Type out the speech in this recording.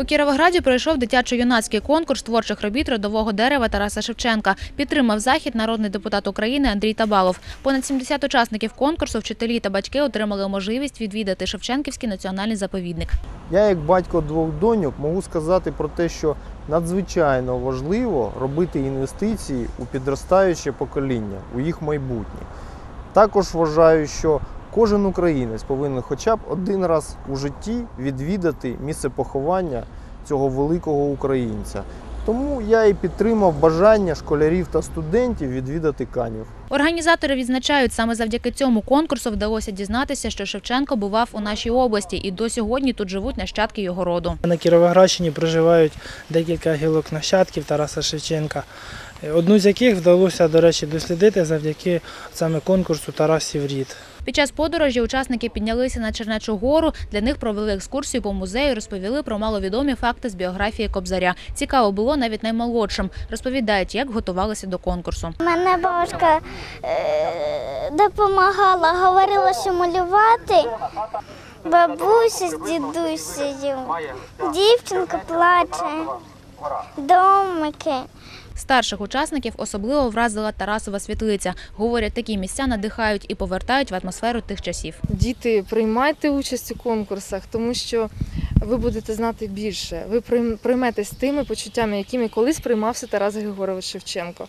У Кіровограді пройшов дитячо-юнацький конкурс творчих робіт родового дерева Тараса Шевченка. Підтримав захід народний депутат України Андрій Табалов. Понад 70 учасників конкурсу, вчителі та батьки отримали можливість відвідати Шевченківський національний заповідник. Я, як батько двох доньок, можу сказати про те, що надзвичайно важливо робити інвестиції у підростаюче покоління, у їх майбутнє. Також вважаю, що кожен українець повинен хоча б один раз у житті відвідати місце поховання цього великого українця. Тому я і підтримав бажання школярів та студентів відвідати Канів. Організатори відзначають, саме завдяки цьому конкурсу вдалося дізнатися, що Шевченко бував у нашій області, і до сьогодні тут живуть нащадки його роду. На Кіровоградщині проживають декілька гілок нащадків Тараса Шевченка, одну з яких вдалося, до речі, дослідити завдяки саме конкурсу Тарасів рід. Під час подорожі учасники піднялися на Чернечу гору. Для них провели екскурсію по музею, розповіли про маловідомі факти з біографії Кобзаря. Цікаво було навіть наймолодшим. Розповідають, як готувалися до конкурсу. Мене бабушка е, допомагала, говорила, що малювати. Бабуся з дідусею. Дівчинка плаче. Домики. Старших учасників особливо вразила Тарасова світлиця. Говорять, такі місця надихають і повертають в атмосферу тих часів. Діти, приймайте участь у конкурсах, тому що ви будете знати більше. Ви прийметесь тими почуттями, якими колись приймався Тарас Григорович Шевченко.